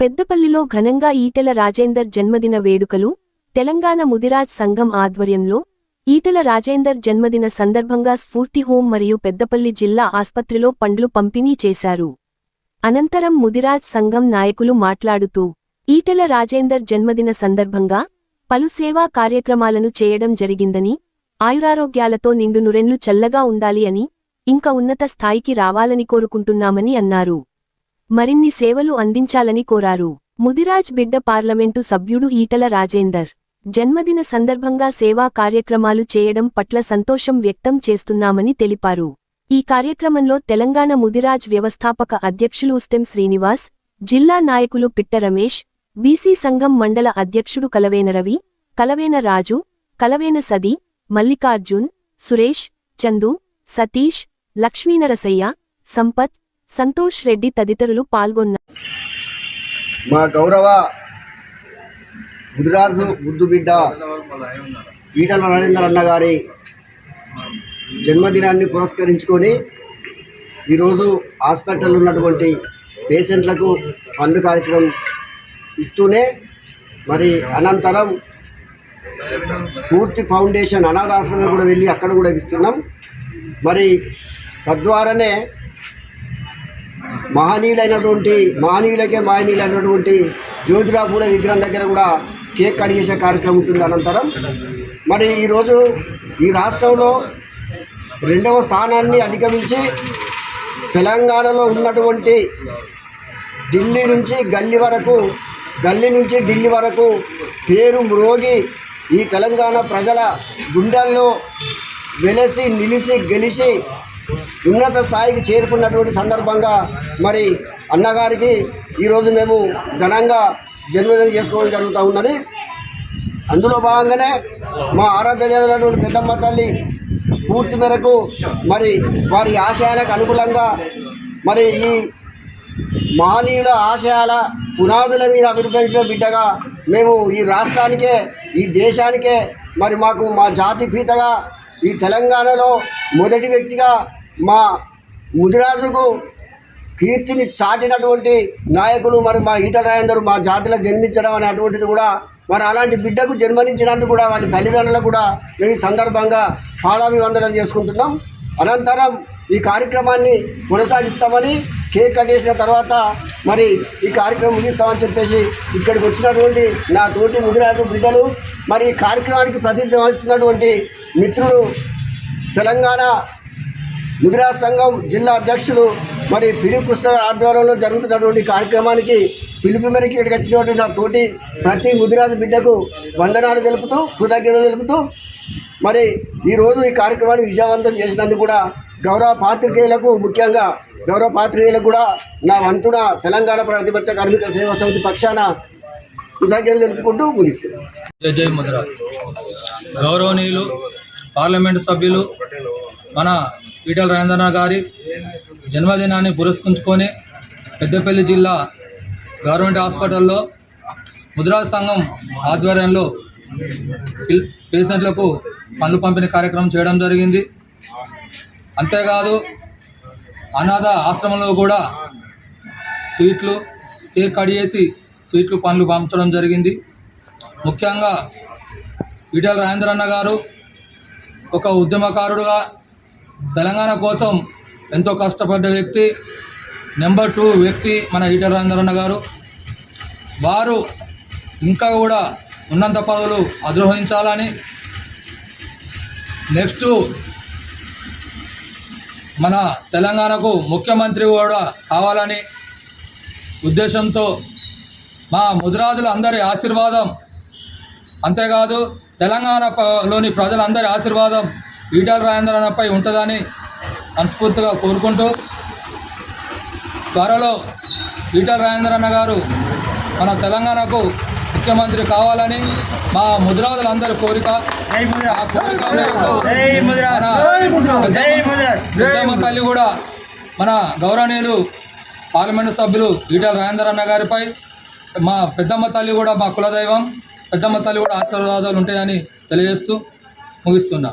పెద్దపల్లిలో ఘనంగా ఈటెల రాజేందర్ జన్మదిన వేడుకలు తెలంగాణ ముదిరాజ్ సంఘం ఆధ్వర్యంలో ఈటెల రాజేందర్ జన్మదిన సందర్భంగా స్ఫూర్తి హోం మరియు పెద్దపల్లి జిల్లా ఆస్పత్రిలో పండ్లు పంపిణీ చేశారు. అనంతరం ముదిరాజ్ సంఘం నాయకులు మాట్లాడుతూ ఈటెల రాజేందర్ జన్మదిన సందర్భంగా పలు సేవా కార్యక్రమాలను చేయడం జరిగిందని ఆయురారోగ్యాలతో నిండు నురెన్లు చల్లగా ఉండాలి అని ఇంకా ఉన్నత స్థాయికి రావాలని కోరుకుంటున్నామని అన్నారు. మరిన్ని సేవలు అందించాలని కోరారు. ముదిరాజ్ బిడ్డ పార్లమెంటు సభ్యుడు ఈటల రాజేందర్. జన్మదిన సందర్భంగా సేవా కార్యక్రమాలు చేయడం పట్ల సంతోషం వ్యక్తం చేస్తున్నామని తెలిపారు. ఈ కార్యక్రమంలో తెలంగాణ ముదిరాజ్ వ్యవస్థాపక అధ్యక్షులు ఉస్తెం శ్రీనివాస్ జిల్లా నాయకులు పిట్ట రమేష్ బీసీ సంఘం మండల అధ్యక్షుడు కలవేన రవి కలవేన రాజు కలవేన సది మల్లికార్జున్ సురేష్ చందు సతీష్ లక్ష్మీనరసయ్య సంపత్ సంతోష్ రెడ్డి తదితరులు పాల్గొన్నారు మా గౌరవ ముదిరాజు ముద్దు బిడ్డ ఈటల రాజేందర్ అన్న గారి జన్మదినాన్ని పురస్కరించుకొని ఈరోజు హాస్పిటల్ ఉన్నటువంటి పేషెంట్లకు పనులు కార్యక్రమం ఇస్తూనే మరి అనంతరం స్ఫూర్తి ఫౌండేషన్ అనాథాశ్రమం కూడా వెళ్ళి అక్కడ కూడా ఇస్తున్నాం. మరి తద్వారానే మహనీయులైనటువంటి మహనీయులకే మహనీయులైనటువంటి జ్యోతిరాపూడ విగ్రహం దగ్గర కూడా కేక్ కట్ చేసే కార్యక్రమం ఉంటుంది అనంతరం. మరి ఈరోజు ఈ రాష్ట్రంలో రెండవ స్థానాన్ని అధిగమించి తెలంగాణలో ఉన్నటువంటి ఢిల్లీ నుంచి గల్లీ వరకు గల్లీ నుంచి ఢిల్లీ వరకు పేరు మ్రోగి ఈ తెలంగాణ ప్రజల గుండెల్లో వెలసి నిలిసి గెలిచి ఉన్నత స్థాయికి చేరుకున్నటువంటి సందర్భంగా మరి అన్నగారికి ఈరోజు మేము ఘనంగా జన్మదినం చేసుకోవడం జరుగుతూ ఉన్నది. అందులో భాగంగానే మా ఆరాధ్యమైనటువంటి పెద్దమ్మ తల్లి స్ఫూర్తి మేరకు మరి వారి ఆశయాలకు అనుకూలంగా మరి ఈ మహనీయుల ఆశయాల పునాదుల మీద అభివృద్ధించిన బిడ్డగా మేము ఈ రాష్ట్రానికే ఈ దేశానికే మరి మాకు మా జాతి పీతగా ఈ తెలంగాణలో మొదటి వ్యక్తిగా మా ముదిరాజుకు కీర్తిని చాటినటువంటి నాయకులు మరి మా ఈట రాయందరు మా జాతిలో జన్మించడం అనేటువంటిది కూడా మరి అలాంటి బిడ్డకు జన్మనించినందుకు కూడా వాళ్ళ తల్లిదండ్రులకు కూడా మేము ఈ సందర్భంగా పాదాభివందనం చేసుకుంటున్నాం. అనంతరం ఈ కార్యక్రమాన్ని కొనసాగిస్తామని కేక్ కట్టేసిన తర్వాత మరి ఈ కార్యక్రమం ముగిస్తామని చెప్పేసి ఇక్కడికి వచ్చినటువంటి నా తోటి ముదిరాజు బిడ్డలు మరి ఈ కార్యక్రమానికి ప్రసిద్ధి వహిస్తున్నటువంటి మిత్రులు తెలంగాణ ముదిరాజ్ సంఘం జిల్లా అధ్యక్షులు మరి పిడి పుస్తక ఆధ్వర్యంలో జరుగుతున్నటువంటి కార్యక్రమానికి పిలుపు మేరకు ఇక్కడికి వచ్చినటువంటి నా తోటి ప్రతి ముదిరాజు బిడ్డకు వందనాలు తెలుపుతూ కృతజ్ఞతలు తెలుపుతూ మరి ఈరోజు ఈ కార్యక్రమాన్ని విజయవంతం చేసినందుకు కూడా గౌరవ పాత్రికేయులకు ముఖ్యంగా గౌరవ పాత్రికేయులకు కూడా నా వంతున తెలంగాణ ప్రతిపక్ష కార్మిక సేవా సమితి పక్షాన కృతజ్ఞతలు తెలుపుకుంటూ ముగిస్తున్నాను. జై జై ముద్రాజ్. గౌరవనీయులు పార్లమెంటు సభ్యులు మన ఈటల రాజేంద్రనాథ్ గారి జన్మదినాన్ని పురస్కరించుకొని పెద్దపల్లి జిల్లా గవర్నమెంట్ హాస్పిటల్లో ముద్రా సంఘం ఆధ్వర్యంలో పేషెంట్లకు పనులు పంపిణీ కార్యక్రమం చేయడం జరిగింది. అంతేకాదు అనాథ ఆశ్రమంలో కూడా స్వీట్లు కేక్ కట్ చేసి స్వీట్లు పండ్లు పంచడం జరిగింది. ముఖ్యంగా ఈటల రాజేంద్రన్న గారు ఒక ఉద్యమకారుడుగా తెలంగాణ కోసం ఎంతో కష్టపడ్డ వ్యక్తి నెంబర్ టూ వ్యక్తి మన ఈటెల రాజేంద్రన్న గారు. వారు ఇంకా కూడా ఉన్నంత పదవులు అధిరోహించాలని నెక్స్ట్ మన తెలంగాణకు ముఖ్యమంత్రి కూడా కావాలని ఉద్దేశంతో మా ముదిరాజుల అందరి ఆశీర్వాదం అంతేకాదు తెలంగాణలోని ప్రజలందరి ఆశీర్వాదం ఈటల రాజేంద్రనపై ఉంటుందని మనస్ఫూర్తిగా కోరుకుంటూ త్వరలో ఈటల రాజేంద్రన్న గారు మన తెలంగాణకు ముఖ్యమంత్రి కావాలని మా ముద్రాజులందరి కోరిక. ఆ కోరిక మేరకు తల్లి కూడా మన గౌరవనీయులు పార్లమెంటు సభ్యులు ఈటల రాజేంద్ర అన్న గారిపై మా పెద్దమ్మ తల్లి కూడా మా కులదైవం పెద్దమ్మ తల్లి కూడా ఆశీర్వాదాలు ఉంటాయని తెలియజేస్తూ ముగిస్తున్నా.